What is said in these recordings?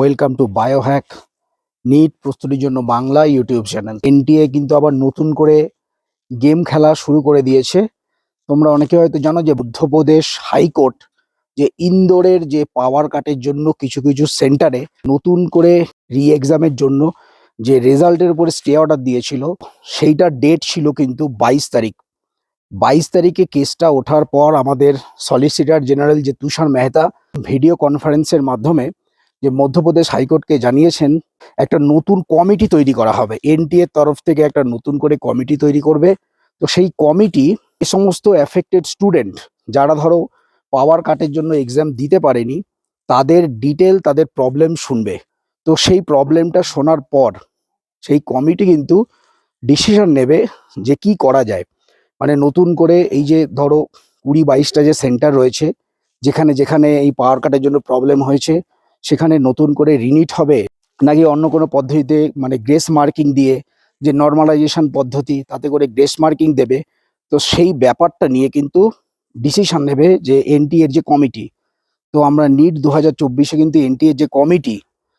Welcome to biohack NEET প্রস্তুতির জন্য Bangla YouTube channel NTA কিন্তু আবার নতুন করে গেম খেলা শুরু করে দিয়েছে। তোমরা অনেকে হয়তো জানো যে মধ্যপ্রদেশ হাইকোর্ট যে ইন্দোরের যে পাওয়ার কাটের জন্য কিছু কিছু সেন্টারে নতুন করে রি এক্সামের জন্য যে রেজাল্টের উপরে স্টে অর্ডার দিয়েছিল সেইটার ডেট ছিল কিন্তু বাইশ তারিখ। বাইশ তারিখে কেসটা ওঠার পর আমাদের সলিসিটার জেনারেল যে তুষার মেহতা ভিডিও কনফারেন্সের মাধ্যমে যে মধ্যপ্রদেশ হাইকোর্টকে জানিয়েছেন, একটা নতুন কমিটি তৈরি করা হবে। এনটিএর তরফ থেকে একটা নতুন করে কমিটি তৈরি করবে। তো সেই কমিটি এ সমস্ত অ্যাফেক্টেড স্টুডেন্ট যারা ধরো পাওয়ার কাটের জন্য এক্সাম দিতে পারেনি, তাদের ডিটেল তাদের প্রবলেম শুনবে। তো সেই প্রবলেমটা শোনার পর সেই কমিটি কিন্তু ডিসিশন নেবে যে কি করা যায়। মানে নতুন করে এই যে ধরো কুড়ি বাইশটা যে সেন্টার রয়েছে, যেখানে যেখানে এই পাওয়ার কাটের জন্য প্রবলেম হয়েছে সেখানে নতুন করে রিনিট হবে, নাকি অন্য কোনো পদ্ধতিতে মানে গ্রেস মার্কিং দিয়ে যে নর্মালাইজেশন পদ্ধতি, তাতে করে গ্রেস মার্কিং দেবে? তো সেই ব্যাপারটা নিয়ে কিন্তু ডিসিশন নেবে যে এনটি এর যে কমিটি। তো আমরা নিট দু হাজার চব্বিশে কিন্তু এনটি এর যে কমিটি,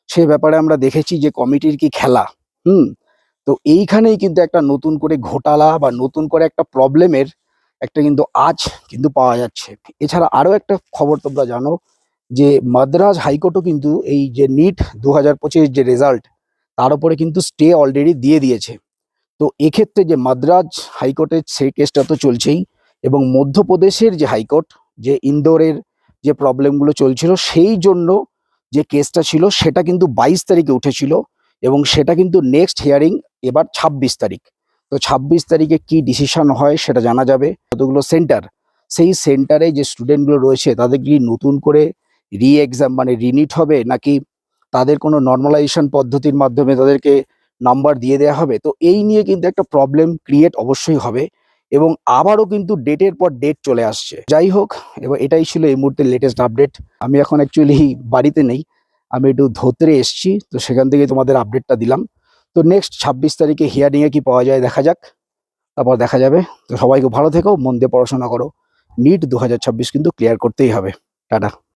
সে ব্যাপারে আমরা দেখেছি যে কমিটির কি খেলা। হুম? তো এইখানেই কিন্তু একটা নতুন করে ঘোটালা বা নতুন করে একটা প্রবলেমের একটা কিন্তু আজ কিন্তু পাওয়া যাচ্ছে। এছাড়া আরও একটা খবর তোমরা জানো যে মাদ্রাজ হাইকোর্টও কিন্তু এই যে নিট দু হাজার পঁচিশ যে রেজাল্ট তার উপরে কিন্তু স্টে অলরেডি দিয়ে দিয়েছে। তো এক্ষেত্রে যে মাদ্রাজ হাইকোর্টের সেই কেসটা তো চলছেই এবং মধ্যপ্রদেশের যে হাইকোর্ট, যে ইন্দোরের যে প্রবলেমগুলো চলছিল, সেই জন্য যে কেসটা ছিল, সেটা কিন্তু বাইশ তারিখে উঠেছিল এবং সেটা কিন্তু নেক্সট হিয়ারিং এবার ছাব্বিশ তারিখ। তো ছাব্বিশ তারিখে কি ডিসিশন হয় সেটা জানা যাবে। কতগুলো সেন্টার সেই সেন্টারে যে স্টুডেন্টগুলো রয়েছে, তাদের কি নতুন করে রি এক্সাম মানে রিনিট হবে নাকি তাদের কোনো নর্মালাইজেশন পদ্ধতির মাধ্যমে তাদেরকে নাম্বার দিয়ে দেওয়া হবে? তো এই নিয়ে কিন্তু একটা প্রবলেম ক্রিয়েট অবশ্যই হবে এবং আবারও কিন্তু ডেটের পর ডেট চলে আসছে। যাই হোক, এবার এটাই ছিল এই মুহূর্তে লেটেস্ট আপডেট আমি এখন অ্যাকচুয়ালি বাড়িতে নেই, আমি একটু ধোত্রে এসছি, তো সেখান থেকে তোমাদের আপডেটটা দিলাম। তো নেক্সট ছাব্বিশ তারিখে হিয়ারিংয়ে কি পাওয়া যায় দেখা যাক, তারপর দেখা যাবে। তো সবাইকে ভালো থেকো, মন দিয়ে পড়াশোনা করো। নিট দু হাজার ছাব্বিশ কিন্তু ক্লিয়ার করতেই হবে। টাটা।